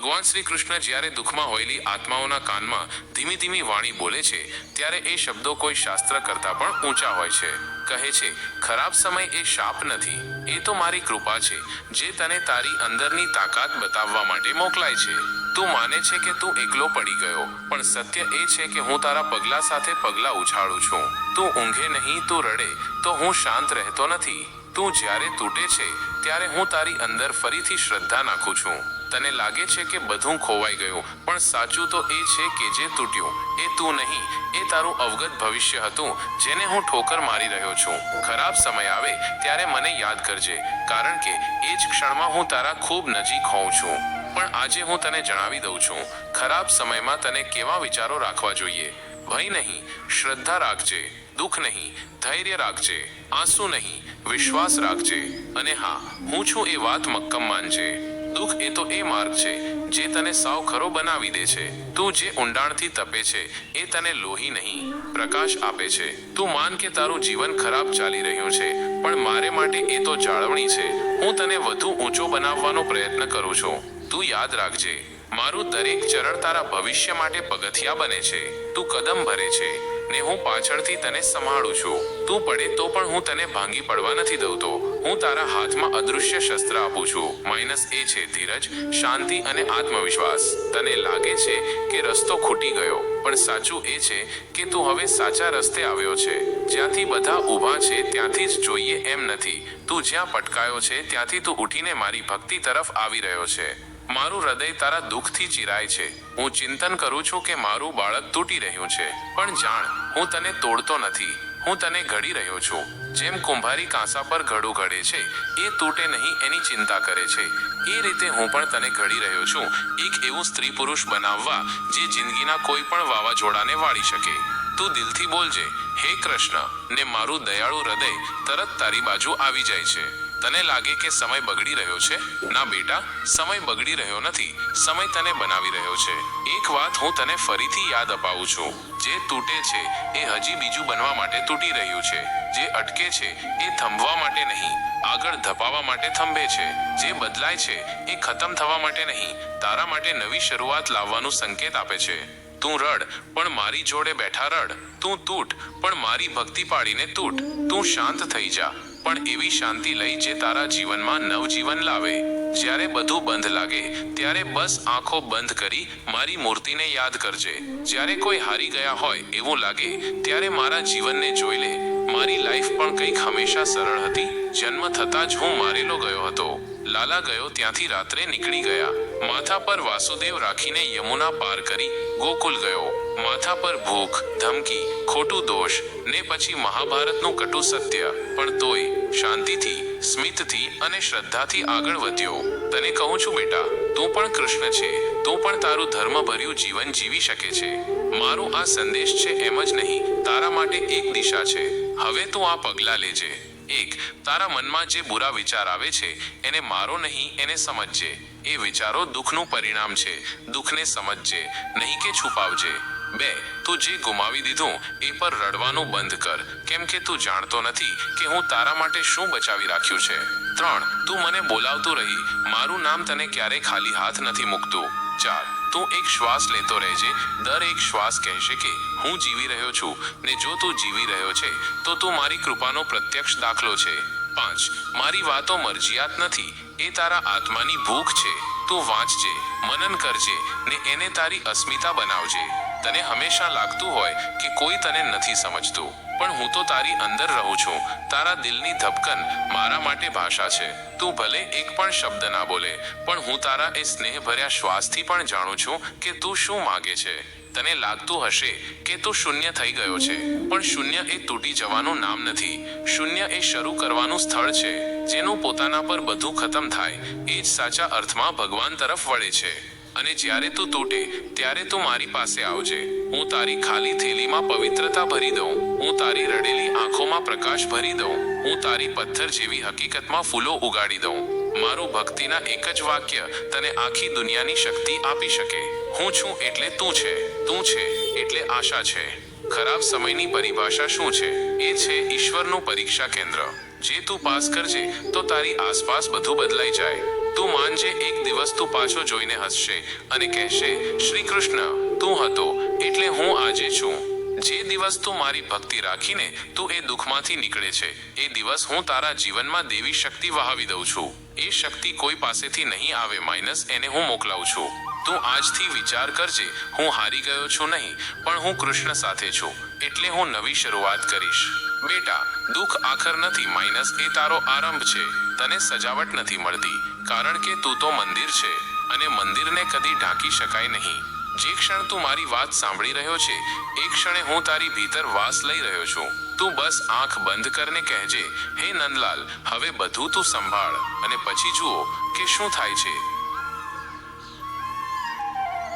ભગવાન શ્રી કૃષ્ણ જ્યારે દુઃખમાં હોયેલી આત્માઓના કાનમાં ધીમી ધીમી વાણી બોલે છે, ત્યારે એ શબ્દો કોઈ શાસ્ત્ર કરતાં પણ ઊંચા હોય છે. કહે છે, ખરાબ સમય એ શાપ નથી, એ તો મારી કૃપા છે, જે તને તારી અંદરની તાકાત બતાવવા માટે મોકલાય છે. તું માને છે કે તું એકલો પડી ગયો, પણ સત્ય એ છે કે હું તારા પગલા સાથે પગલા ઉછાળું છું. તું ઊંઘે નહીં, તું રડે, તો હું શાંત રહેતો નથી. તું જ્યારે તૂટે છે, ત્યારે હું તારી અંદર ફરીથી શ્રદ્ધા નાખું છું. તને લાગે છે કે બધું ખોવાઈ ગયું, પણ સાચું તો એ છે કે જે તૂટ્યું, એ તું નહીં, એ તારું અવગત ભવિષ્ય હતું, જેને હું ઠોકર મારી રહ્યો છું. ખરાબ સમય આવે ત્યારે મને યાદ કરજે, કારણ કે એ જ ક્ષણમાં હું તારા ખૂબ નજીક હોઉં છું. પણ આજે હું તને જણાવી દઉં છું, ખરાબ સમયમાં તને કેવા વિચારો રાખવા જોઈએ? ભય નહીં, શ્રદ્ધા રાખજે, દુઃખ નહીં, ધૈર્ય રાખજે, આંસુ નહીં, વિશ્વાસ રાખજે. અને હા, હું છું એ વાત મક્કમ માનજે. દુઃખ એ તો એ માર્ગ છે, જે તને સાવ ખરો બનાવી દે છે. તું જે ઊંડાણથી તપે છે, એ તને લોહી નહીં, પ્રકાશ આપે છે. તું માન કે તારું જીવન ખરાબ ચાલી રહ્યું છે, પણ મારે માટે એ તો જાળવણી છે. હું તને વધુ ઊંચો બનાવવાનો પ્રયત્ન કરું છું. તું યાદ રાખજે, મારું દરેક ચરણ તારા ભવિષ્ય માટે પગથિયા બને છે. તું કદમ ભરે છે. ને હું પાછળથી તને સંભાળું છું. તું પડે તો પણ હું તને ભાંગી પડવા નથી દઉંતો. હું તારા હાથમાં અદૃશ્ય શસ્ત્ર આપું છું. માઇનસ એ છે ધીરજ, શાંતિ અને આત્મવિશ્વાસ. તને લાગે છે કે રસ્તો ખૂટી ગયો, પણ સાચું એ છે કે તું હવે સાચા રસ્તે આવ્યો છે. જ્યાંથી બધા ઊભા છે, ત્યાંથી જ જોઈએ એમ નથી. તું જ્યાં પટકાયો છે, ત્યાંથી તું ઉઠીને મારી ભક્તિ તરફ આવી રહ્યો છે. મારું હૃદય તારા દુઃખથી ચિરાય છે. હું ચિંતન કરું છું કે મારું બાળક તૂટી રહ્યું છે. પણ જાણ, હું તને તોડતો નથી. હું તને ઘડી રહ્યો છું. જેમ કુંભારી કાંસા પર ઘડું ઘડે છે, એ તૂટે નહીં એની ચિંતા કરે છે. એ રીતે હું પણ તને ઘડી રહ્યો છું. એક એવું સ્ત્રી પુરુષ બનાવવા જે જિંદગીના કોઈ પણ વાવાઝોડાને વાળી શકે. તું દિલથી બોલજે, હે કૃષ્ણ, ને મારું દયાળુ હૃદય તરત તારી બાજુ આવી જાય છે. તને લાગે કે સમય બગડી રહ્યો છે? ના બેટા, સમય બગડી રહ્યો નથી. સમય તને બનાવી રહ્યો છે. એક વાત હું તને ફરીથી યાદ અપાવું છું. જે તૂટે છે, એ હજી બીજું બનવા માટે તૂટી રહ્યું છે. જે અટકે છે, એ થંભવા માટે નહીં. આગળ ધપાવા માટે થંભે છે. જે બદલાય છે, એ ખતમ થવા માટે નહીં. તારા માટે નવી શરૂઆત લાવવાનું સંકેત આપે છે. તું રડ, પણ મારી જોડે બેઠા રડ. તું તૂટ, પણ મારી ભક્તિ પાડીને તૂટ. તું શાંત થઈ જા. પણ એવી શાંતિ લઈ જે તારા જીવનમાં નવજીવન લાવે. જ્યારે બધું બંધ લાગે, ત્યારે બસ આંખો બંધ કરી મારી મૂર્તિને યાદ કરજે. જ્યારે કોઈ હારી ગયા હોય એવું લાગે, ત્યારે મારા જીવનને જોઈ લે. મારી લાઈફ પણ કંઈક હંમેશા સરળ હતી. જન્મ થતાં જ હું મારેલો ગયો હતો. લાલા ગયો ત્યાંથી રાત્રે નીકળી ગયા. માથા પર વાસુદેવ રાખીને યમુના પાર કરી ગોકુલ ગયો. માથા પર ભૂખ, ધમકી, ખોટું દોષ ને પછી મહાભારતનું કટુ સત્ય. પણ તોય શાંતિથી, સ્મિતથી અને શ્રદ્ધાથી આગળ વધ્યો. તને કહું છું બેટા, તું પણ કૃષ્ણ છે. તું પણ તારું ધર્મભર્યું જીવન જીવી શકે છે. મારો આ સંદેશ છે એમ જ નહીં. તારા માટે એક દિશા છે. હવે તું આ પગલાં લેજે. એક, તારા મનમાં જે બુરા વિચાર આવે છે, એને મારો નહીં, એને સમજજે. એ વિચારો દુઃખનું પરિણામ છે. દુઃખને સમજજે, નહીં કે છુપાવજે. બે, તું જે ગુમાવી દીધું, એ પર રડવાનું બંધ કર. કેમ કે તું જાણતો નથી કે હું તારા માટે શું બચાવી રાખ્યું છે. ત્રણ, તું મને બોલાવતું રહી. મારું નામ તને ક્યારેય ખાલી હાથ નથી મૂકતું. ચાર, તું એક શ્વાસ લેતો રહેજે. દર એક શ્વાસ કહેશે કે હું જીવી રહ્યો છું ને જો તું જીવી રહ્યો છે, તો તું મારી કૃપાનો પ્રત્યક્ષ દાખલો છે. પાંચ, મારી વાતો મરજિયાત નથી. એ તારા આત્માની ભૂખ છે. તું વાંચજે, મનન કરજે ને એને તારી અસ્મિતા બનાવજે. તને હંમેશા લાગતું હોય કે કોઈ તને નથી સમજતું. પણ હું તો તારી અંદર રહું છું. તારા દિલની ધબકન મારા માટે ભાષા છે. તું ભલે એક પણ શબ્દ ના બોલે, પણ હું તારા એ સ્નેહભર્યા શ્વાસથી પણ જાણું છું કે તું શું માગે છે. તને લાગતું હશે કે તું શૂન્ય થઈ ગયો છે, પણ શૂન્ય એ તૂટી જવાનું નામ નથી. શૂન્ય એ શરૂ કરવાનું સ્થળ છે, જેનું પોતાના પર બધું ખતમ થાય. એ જ સાચા અર્થમાં ભગવાન તરફ વળે છે. અને જ્યારે તું તૂટે, ત્યારે તું મારી પાસે આવજે. હું તારી ખાલી થેલીમાં પવિત્રતા ભરી દઉં. હું તારી રડેલી આંખોમાં પ્રકાશ ભરી દઉં. હું તારી પથ્થર જેવી હકીકતમાં ફૂલો ઉગાડી દઉં. મારું ભક્તિના એક જ વાક્ય તને આખી દુનિયાની શક્તિ આપી શકે. હું છું એટલે તું છે તું છે એટલે આશા છે. ખરાબ સમયની પરિભાષા શું છે? એ છે ઈશ્વરનું પરીક્ષા કેન્દ્ર. જે તું પાસ કરજે, તો તારી આસપાસ બધું બદલાઈ જાય. તું માનજે એક દિવસ તું પાછો જોઈને હસશે અને કહેશે, શ્રી કૃષ્ણ, તું હતો એટલે હું આજે છું. જે દિવસ તું મારી ભક્તિ રાખીને તું એ દુઃખમાંથી નીકળે છે, એ દિવસ હું તારા જીવનમાં દેવી શક્તિ વહાવી દઉં છું. એ શક્તિ કોઈ પાસેથી નહીં આવે, માઇનસ એને હું મોકલાવું છું. તું આજથી વિચાર કરજે, હું હારી ગયો છું નહીં, પણ હું કૃષ્ણ સાથે છું, એટલે હું નવી શરૂઆત કરીશ. બેટા, દુઃખ આખર નથી, માઇનસ એ તારો આરંભ છે. તને સજાવટ નથી મળતી, કારણ કે તું તો મંદિર છે, અને મંદિરને કદી ઢાંકી શકાય નહીં. જે ક્ષણ તું મારી વાત સાંભળી રહ્યો છે, એ ક્ષણે હું તારી ભીતર વાસ લઈ રહ્યો છું. તું બસ આંખ બંધ કરને કહેજે. હે નંદલાલ, હવે બધું તું સંભાળ. અને પછી જુઓ કે શું થાય છે.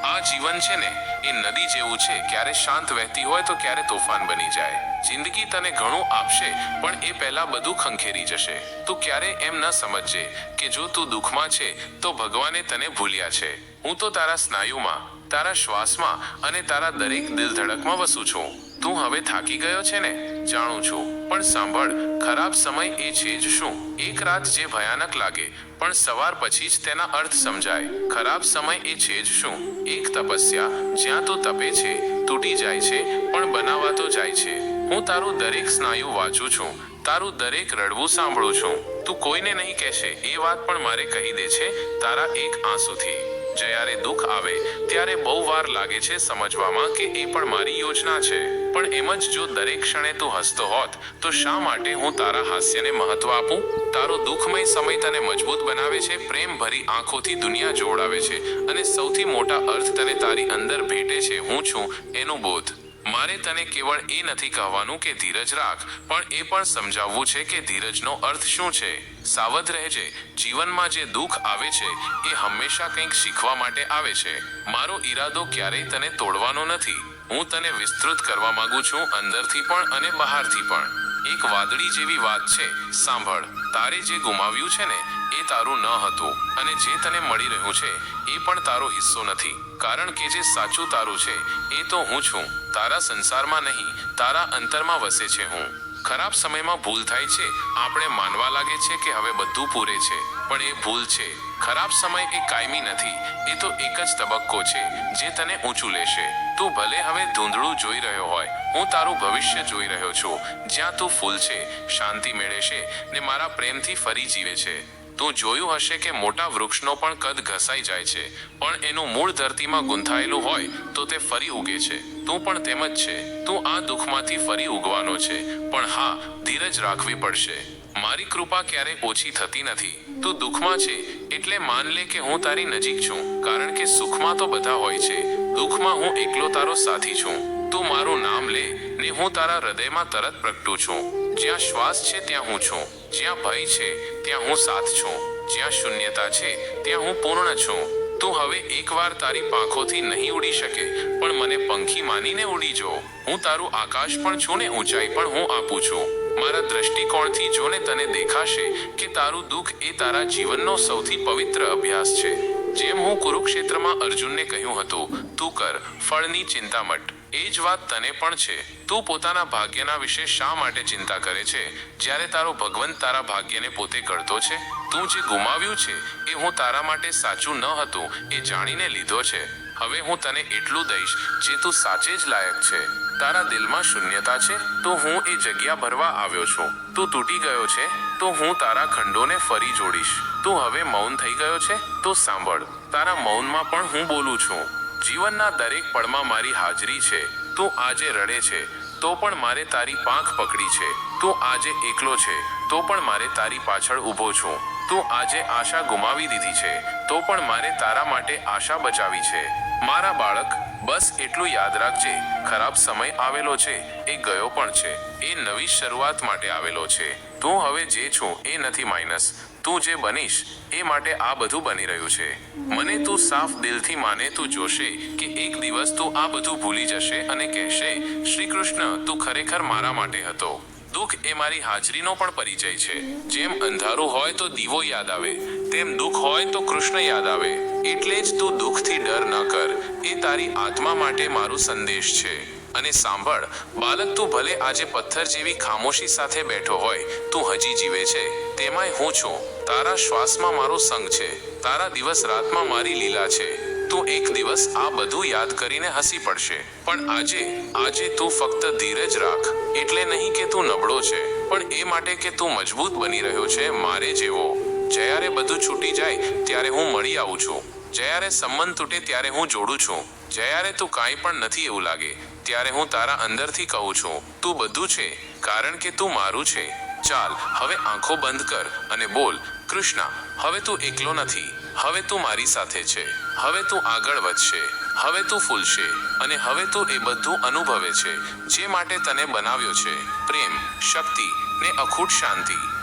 આ જીવન છે ને, એ નદી જેવું છે. ક્યારે શાંત વહેતી હોય તો ક્યારે તોફાન બની જાય. જિંદગી તને ઘણું આપશે, પણ એ પહેલા બધું ખંખેરી જશે. તું ક્યારે એમ ન સમજજે કે જો તું દુઃખમાં છે, તો ભગવાને તને ભૂલ્યા છે. હું તો તારા સ્નાયુમાં, તારા શ્વાસમાં અને તારા દરેક દિલ ધડકમાં વસું છું. તું હવે થાકી ગયો છે ને? જાણું છું. પણ સાંભળ, ખરાબ સમય એ છે જ શું? એક રાત જે ભયાનક લાગે, પણ સવાર પછી જ તેના અર્થ સમજાય. ખરાબ સમય એ છે જ શું? એક તપસ્યા. જ્યાં તો તપે છે, તૂટી જાય છે, પણ બનાવાતો જાય છે. હું તારું દરેક સ્નાયુ વાંચું છું. તારું દરેક રડવું સાંભળું છું. તું કોઈને નહીં કહેશે. એ વાત પણ મારે કહી દે છે, તારા એક આંસુથી. જ્યારે દુઃખ આવે, ત્યારે બહુ વાર લાગે છે સમજવામાં કે એ પણ મારી યોજના છે. પણ એમ જ જો દરેક ક્ષણે તું હસતો હોત, તો શા માટે હું તારા હાસ્યને મહત્વ આપું? તારો દુઃખમય સમય તને મજબૂત બનાવે છે પ્રેમ ભરી આંખોથી દુનિયા જોડાવે છે, અને સૌથી મોટા અર્થ તને તારી અંદર ભેટે છે, હું છું એનો બોધ. મારે તને કેવળ એ નથી કહેવાનું કે ધીરજ રાખ, પણ એ પણ સમજાવવું છે કે ધીરજનો અર્થ શું છે. સાવધ રહેજે. જીવનમાં જે દુઃખ આવે છે, એ હંમેશા કંઈક શીખવા માટે આવે છે. મારો ઈરાદો ક્યારેય તને તોડવાનો નથી. હું તને વિસ્તૃત કરવા માંગુ છું અંદરથી પણ અને બહારથી પણ. એક વાદળી જેવી વાત છે, સાંભળ. તારે જે ગુમાવ્યું છે ને, એ તારું ન હતું. અને જે તને મળી રહ્યું છે, એ પણ તારો હિસ્સો નથી. કારણ કે જે સાચું તારું છે, એ તો હું છું. તારા સંસારમાં નહીં, તારા અંતરમાં વસે છે હું. ખરાબ સમયમાં ભૂલ થાય છે, આપણે માનવા લાગે છે કે હવે બધું પૂરે છે, પણ એ ભૂલ છે. ખરાબ સમય એ કાયમી નથી, એ તો એક જ તબક્કો છે, જે તને ઊંચું લેશે. તું ભલે હવે ધૂંધળું જોઈ રહ્યો હોય, હું તારું ભવિષ્ય જોઈ રહ્યો છું. જ્યાં તું ફૂલ છે, શાંતિ મેળે છે ને મારા પ્રેમથી ફરી જીવે છે. તું જોયું હશે કે મોટા વૃક્ષનો પણ કદ ઘસાઈ જાય છે, પણ એનું મૂળ ધરતીમાં ગૂંથાયેલું હોય તો તે ફરી ઉગે છે. તું પણ તેમ જ છે. તું આ દુઃખમાંથી ફરી ઉગવાનો છે, પણ હા, ધીરજ રાખવી પડશે. મારી કૃપા ક્યારે ઓછી થતી નથી. તું દુઃખમાં છે, એટલે માન લે કે હું તારી નજીક છું, કારણ કે સુખમાં તો બધા હોય છે. દુઃખમાં હું એકલો તારો સાથી છું. તું મારું નામ લે ને હું તારા હૃદયમાં તરત પ્રગટું છું. જ્યાં શ્વાસ છે, ત્યાં હું છું. જ્યાં ભય છે, ત્યાં હું સાથ છું. જ્યાં શૂન્યતા છે, ત્યાં હું પૂર્ણ છું. તું હવે એકવાર તારી પાંખોથી નહીં ઉડી શકે, પણ મને પંખી માનીને ઉડી જો. હું તારું આકાશ પણ છું ને ઊંચાઈ પણ હું આપું છું. મારા દ્રષ્ટિકોણથી જોને તને દેખાશે કે તારું દુઃખ એ તારા જીવનનો સૌથી પવિત્ર અભ્યાસ છે. જેમ હું કુરુક્ષેત્રમાં અર્જુનને કહ્યું હતું, તું કર, ફળની ચિંતા મટ એ જ વાત તને પણ છે. તું પોતાના ભાગ્યના વિશે શા માટે ચિંતા કરે છે? જ્યારે તારો ભગવંત તારા ભાગ્યને પોતે કરતો છે? તું જે ગુમાવ્યું છે, એ હું તારા માટે સાચું ન હતું, એ જાણીને લીધો છે. હવે હું તને એટલું દઈશ, જે તું સાચે જ લાયક છે. તારા દિલમાં શૂન્યતા છે, તો હું એ જગ્યા ભરવા આવ્યો છું. તું તૂટી ગયો છે, તો હું તારા ખંડોને ફરી જોડીશ. તું હવે મૌન થઈ ગયો છે, તો સાંભળ. તારા મૌનમાં પણ હું બોલું છું. જીવનના દરેક પળમાં મારી હાજરી છે. તું આજે રડે છે. તો પણ મારે તારી પાંખ પકડી છે. તું આજે એકલો છે. તો પણ મારે તારી પાછળ ઊભો છું. તું આજે આશા ગુમાવી દીધી છે. તો પણ મારે તારા માટે આશા બચાવી છે. મારા બાળક, બસ એટલું યાદ રાખજે. ખરાબ સમય આવેલો છે. એ ગયો પણ છે. એ નવી શરૂઆત માટે આવેલો છે. તું હવે જે છું એ નથી માઇનસ. તું જે બનીશ, એ માટે આ બધું બની રહ્યું છે. મને તું સાફ દિલથી માને, તું જોશે કે એક દિવસ તું આ બધું ભૂલી જશે અને કહેશે, શ્રી કૃષ્ણ, તું ખરેખર મારા માટે હતો. દુઃખ એ મારી હાજરીનો પણ પરિચય છે. જેમ અંધારું હોય તો દીવો યાદ આવે, તેમ દુઃખ હોય તો કૃષ્ણ યાદ આવે. એટલે જ તું દુઃખથી ડર ન કર. એ તારી આત્મા માટે મારું સંદેશ છે. અને સાંભળ, બાલક તું ભલે આજે પથ્થર જેવી ખામોશી સાથે બેઠો હોય, તું હજી જીવે છે. તેમાંય હું છું. તારા શ્વાસમાં મારો સંગ છે. તારા દિવસ રાતમાં મારી લીલા છે. તું એક દિવસ આ બધું યાદ કરીને હસી પડશે. પણ આજે આજે તું ફક્ત ધીરજ રાખ. એટલે નહીં કે તું નબળો છે. પણ એ માટે કે તું મજબૂત બની રહ્યો છે, મારે જેવો. જ્યારે બધું છૂટી જાય, ત્યારે હું મળી આવું છું. જ્યારે સંબંધ તૂટે, ત્યારે હું જોડું છું. જ્યારે તું કાંઈ પણ નથી એવું લાગે ત્યારે હું તારા અંદરથી કહું છું, તું બધું છે, કારણ કે તું મારું છે. ચાલ, હવે આંખો બંધ કર અને બોલ, કૃષ્ણા, હવે તું એકલો નથી. હવે તું મારી સાથે છે. હવે તું આગળ વધશે. હવે તું ફૂલશે. અને હવે તું એ બધું અનુભવે છે, જે માટે તને બનાવ્યો છે. પ્રેમ, શક્તિ ને અખૂટ શાંતિ.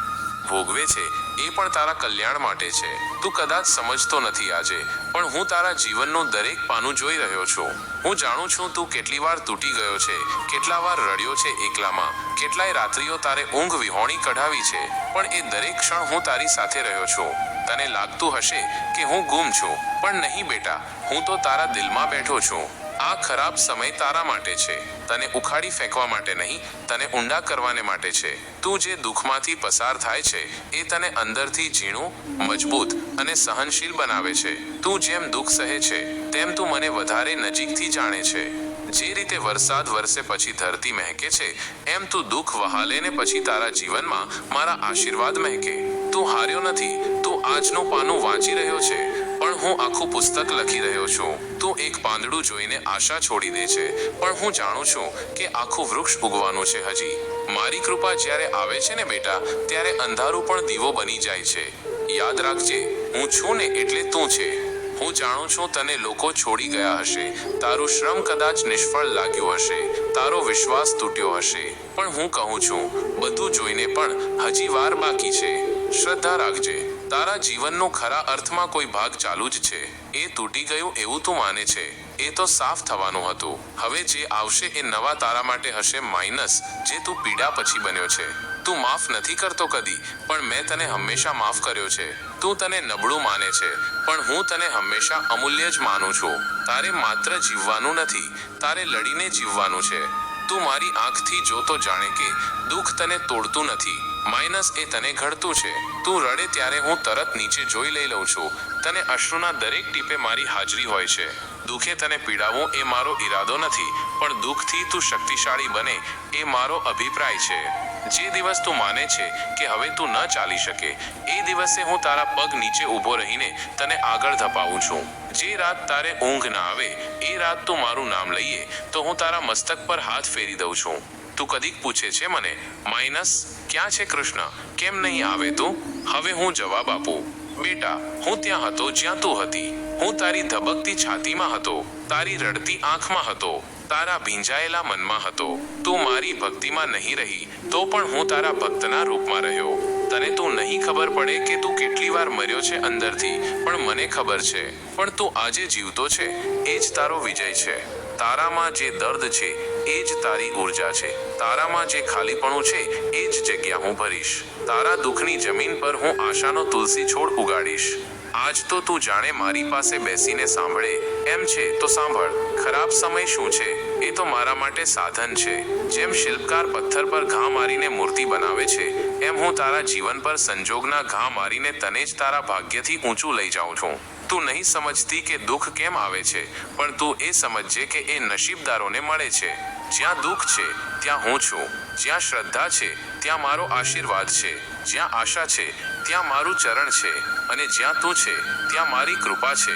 ભોગવે છે, એ પણ તારા કલ્યાણ માટે છે. તું કદાચ સમજતો નથી આજે, પણ હું તારા જીવનનું દરેક પાનું જોઈ રહ્યો છું. હું જાણું છું તું કેટલી વાર તૂટી ગયો છે, કેટલા વાર રડ્યો છે એકલામાં, કેટલાય રાત્રિઓ તારે ઊંઘ વિહોણી કઢાવી છે, પણ એ દરેક ક્ષણ હું તારી સાથે રહ્યો છું. તને લાગતું હશે કે હું ગુમ છું, પણ નહીં બેટા, હું તો તારા દિલમાં બેઠો છું. આ ખરાબ સમય તારા માટે છે. તને ઉખાડી ફેંકવા માટે નહીં, તને ઊંડા કરવાને માટે છે. તું જે દુઃખમાંથી પસાર થાય છે, એ તને અંદરથી ઝીણું, મજબૂત અને સહનશીલ બનાવે છે. તું જેમ દુઃખ સહે છે, તેમ તું મને વધારે નજીકથી જાણે છે. જે રીતે વરસાદ વરસે પછી ધરતી મહેકે છે, એમ તું દુઃખ વહાલે ને પછી તારા જીવનમાં મારા આશીર્વાદ મહેકે. તું હાર્યો નથી, તું આજનું પાનું વાંચી રહ્યો છે. પણ હું આખું પુસ્તક લખી રહ્યો છું. તું એક પાંદડું જોઈને આશા છોડી દે છે. પણ હું જાણું છું કે આખું વૃક્ષ ઉગવાનું છે હજી. મારી કૃપા જ્યારે આવે છે ને બેટા, ત્યારે અંધારું પણ દીવો બની જાય છે. યાદ રાખજે, હું છું ને એટલે તું છે. હું જાણું છું તને લોકો છોડી ગયા હશે. તારું શ્રમ કદાચ નિષ્ફળ લાગ્યું હશે. તારો વિશ્વાસ તૂટ્યો હશે. પણ હું કહું છું, બધું જોઈને પણ હજી વાર બાકી છે. શ્રદ્ધા રાખજે. તારા જીવનનો ખરા અર્થમાં કોઈ ભાગ ચાલુ જ છે. એ તૂટી ગયું એવું તું માને છે. એ તો સાફ થવાનું હતું. હવે જે આવશે એ નવા તારા માટે હશે માઇનસ જે તું પીડા પછી બન્યો છે. તું માફ નથી કરતો કદી, પણ મેં તને હંમેશા માફ કર્યો છે. તું તને નબળું માને છે, પણ હું તને હંમેશા અમૂલ્ય જ માનું છું. તારે માત્ર જીવવાનું નથી, તારે લડીને જીવવાનું છે. તું મારી આંખથી જોતો જાણે કે દુઃખ તને તોડતું નથી. માઇનસ એ તને ઘડતું છે. તું રડે ત્યારે હું તરત નીચે જોઈ લઈ લઉં છું. તને અશ્રુના દરેક ટીપે મારી હાજરી હોય છે. દુઃખે તને પીડાવવું એ મારો ઈરાદો નથી, પણ દુઃખથી તું શક્તિશાળી બને એ મારો અભિપ્રાય છે. જે દિવસ તું માને છે કે હવે તું ન ચાલી શકે, એ દિવસે હું તારા પગ નીચે ઊભો રહીને તને આગળ ધપાવું છું. જે રાત તારે ઊંઘ ના આવે, એ રાત તું મારું નામ લઈએ, તો હું તારા મસ્તક પર હાથ ફેરી દઉં છું. તું કદીક પૂછે છે મને, માઇનસ, ક્યાં છે કૃષ્ણ? કેમ નહીં આવે તું? હવે હું જવાબ આપું. બેટા, હું ત્યાં હતો જ્યાં તું હતી. હું તારી ધબકતી છાતીમાં હતો. તારી રડતી આંખમાં હતો. તારા ભીંજાયેલા મનમાં હતો. તું મારી ભક્તિમાં નહીં રહી, તો પણ હું તારા ભક્તના રૂપમાં રહ્યો. તને તું નહીં ખબર પડે કે તું કેટલી વાર મર્યો છે અંદરથી, પણ મને ખબર છે. પણ તું આજે જીવતો છે. એ જ તારો વિજય છે. તારામાં જે દર્દ છે એ જ તારી ઊર્જા છે. તારામાં જે ખાલીપણું છે, એ જ જગ્યા હું ભરીશ. તારા દુઃખની જમીન પર હું આશાનો તુલસી છોડ ઉગાડીશ. આજ તો તું જાણે મારી પાસે બેસીને સાંભળે. એમ છે, તો સાંભળ, ખરાબ સમય શું છે? એ તો મારા માટે સાધન છે. જેમ શિલ્પકાર પથ્થર પર ઘા મારીને મૂર્તિ બનાવે છે, એમ હું તારા જીવન પર સંજોગના ઘા મારીને તને જ તારા ભાગ્યથી ઊંચું લઈ જાઉં છું. તું નહીં સમજતી કે દુઃખ કેમ આવે છે, પણ તું એ સમજજે કે એ નસીબદારોને મળે છે. જ્યાં દુઃખ છે, ત્યાં હું છું. જ્યાં શ્રદ્ધા છે, ત્યાં મારો આશીર્વાદ છે. જ્યાં આશા છે, ત્યાં મારું ચરણ છે. અને જ્યાં તું છે, ત્યાં મારી કૃપા છે.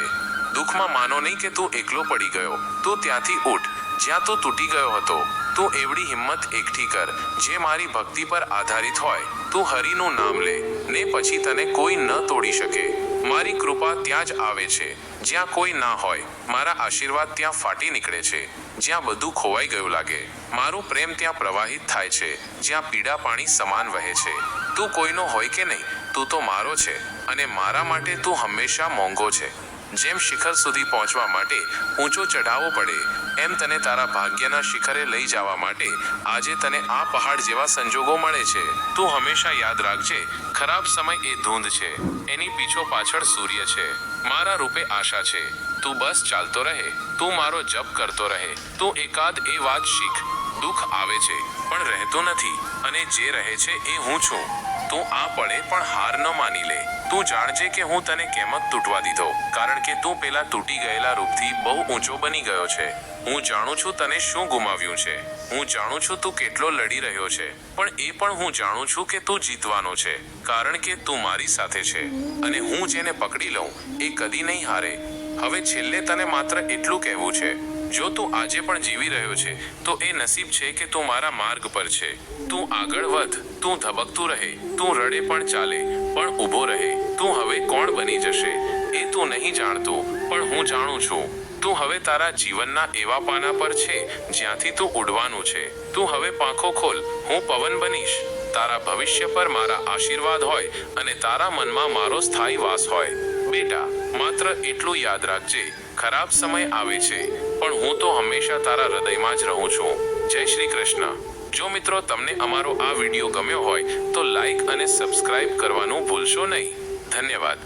દુઃખમાં માનો નહીં કે તું એકલો પડી ગયો. તું ત્યાંથી ઉઠ. જ્યાં તું તૂટી ગયો હતો, તું એવડી હિંમત એકઠી કર. જે મારી ભક્તિ પર આધારિત હોય, તું હરિનું નામ લે. ને પછી તને કોઈ ન તોડી શકે. મારી કૃપા ત્યાં જ આવે છે. જ્યાં કોઈ ના હોય, મારા આશીર્વાદ ત્યાં ફાટી નીકળે છે. જ્યાં બધું ખોવાઈ ગયું લાગે, મારું પ્રેમ ત્યાં પ્રવાહિત થાય છે. જ્યાં પીડા પાણી સમાન વહે છે. તું કોઈનો હોય કે નહીં, તું તો મારો છે, અને મારા માટે તું હંમેશા મોંઘો છે. જેમ શિખર સુધી પહોંચવા માટે ઊંચો ચઢાવવો પડે, એમ તને તારા ભાગ્યના શિખરે લઈ જવા માટે આજે તને આ પહાડ જેવા સંજોગો મળે છે. તું હંમેશા યાદ રાખજે, ખરાબ સમય એ ધૂંધ છે, એની પીછો પાછળ સૂર્ય છે. મારા રૂપે આશા છે, તું બસ ચાલતો રહે, તું મારો જપ કરતો રહે, તું એકાદ એ વાત શીખ. દુઃખ આવે છે, પણ રહેતો નથી, અને જે રહે છે એ હું છું. તું આ પડે પણ હાર ન માની લે. તું જાણજે કે હું તને કેમ જ તૂટવા દીધો. કારણ કે તું પેલા તૂટી ગયેલા રૂપથી બહુ ઊંચો બની ગયો છે. હું જાણું છું તને શું ગુમાવ્યું છે. હું જાણું છું તું કેટલો લડી રહ્યો છે. પણ એ પણ હું જાણું છું કે તું જીતવાનો છે. કારણ કે તું મારી સાથે છે. અને હું જેને પકડી લઉં, એ કદી નહીં હારે. હવે છેલ્લે તને માત્ર એટલું કહેવું છે. જો તું આજે પણ જીવી રહ્યો છે, તો એ નસીબ છે કે તું મારા માર્ગ પર છે. તું આગળ વધ, તું ધબકતું રહે, તું રડે પણ ચાલે, પણ ઊભો રહે. તું હવે કોણ બની જશે, એ તું નહીં જાણતો, પણ હું જાણું છું. તું હવે તારા જીવનના એવા પાના પર છે, જ્યાંથી તું ઉડવાનું છે. તું હવે પાંખો ખોલ, હું પવન બનીશ. તારા ભવિષ્ય પર મારા આશીર્વાદ હોય અને તારા મનમાં મારો સ્થાયી વાસ હોય. બેટા, માત્ર એટલું યાદ રાખજે, ખરાબ સમય આવે છે. પણ હું તો હંમેશા તારા હૃદયમાં જ રહું છું. જય શ્રી કૃષ્ણ. જો મિત્રો તમને અમારો આ વીડિયો ગમ્યો હોય, તો લાઈક અને સબસ્ક્રાઇબ કરવાનું ભૂલશો નહીં. ધન્યવાદ.